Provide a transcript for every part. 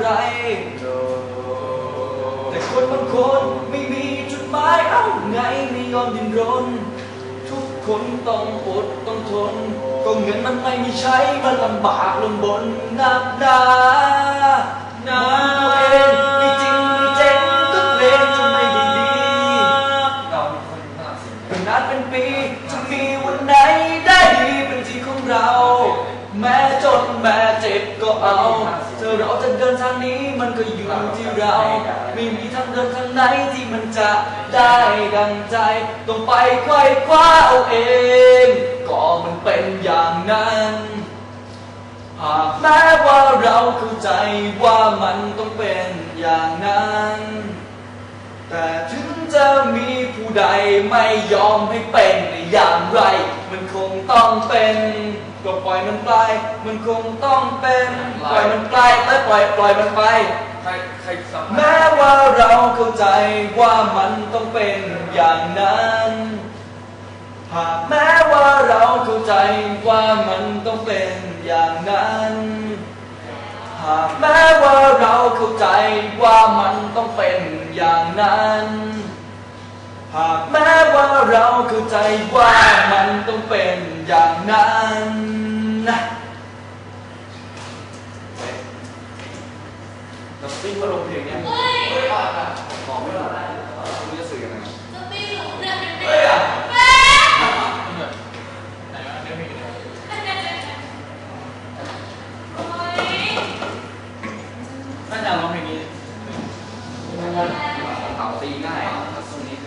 ไร แต่คนบางคนไม่มีจุดหมายเอาไงไม่ยอมดิ้นรน ทุกคนต้องอดต้องทน ก็เงินมันไม่มีใช้มันลำบากลำบนนักหนาหนาตัวเองไม่จริงไม่เจ๋งทุกเลงจะไม่ด้ดีเราเป็นคนฝรั่งเศสเป็นนานเป็นปีจะมีวันไหนได้ดีเป็นที่ของเรา แม้จนแม้เจ็บก็เอา อเราจะเดินทางนี้มันก็อยู่ที่เราไม่มีทางเดินทางไหนที่มันจะได้ดังใจ ต้องไปไขว้คว้าเอาเอง ก็มันเป็นอย่างนั้นหากแม้ว่าเราเข้าใจว่ามันต้องเป็นอย่างนั้น แต่ถึงจะมีผู้ใดไม่ยอมให้เป็นอย่างไร มันคงต้องเป็น ก็ปล่อยมันไป มันคงต้องเป็น ปล่อยมันไปและปล่อยปล่อยมันไป ใครใครสัมภาแม้ษณ์ว่าเราเข้าใจว่ามันต้องเป็นอย่างนั้น หากแม้ว่าเราเข้าใจว่ามันต้องเป็นอย่างนั้น หากแม้ว่าเราเข้าใจว่ามันต้องเป็นอย่างนั้น หากแม้ว่าเราเข้าใจว่ามันต้องเป็นอย่างนั้นนะเราติ้งว่าลงเพลงเนี้ยเฮ้ยบอกไม่หรอกคุณจะสื่อยังไง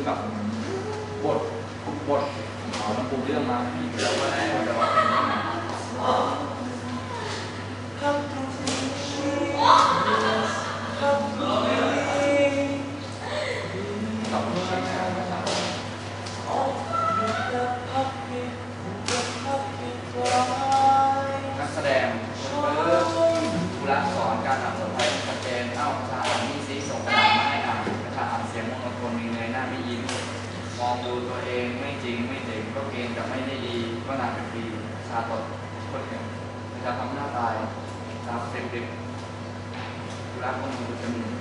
คือแบบบทบทอ๋อมันปูเรื่องมาพี่เรื่องมาได้แต่ว่า มองดูตัวเองไม่จริงไม่เจ๋งก็เกณฑ์จะไม่ได้ดีก็นานเป็นปีชาตดคนหนึ่งจะทำหน้าตายตาเด็กๆผู้รักคนมีจมูกผู้ชายนอกจากเป็นเดีย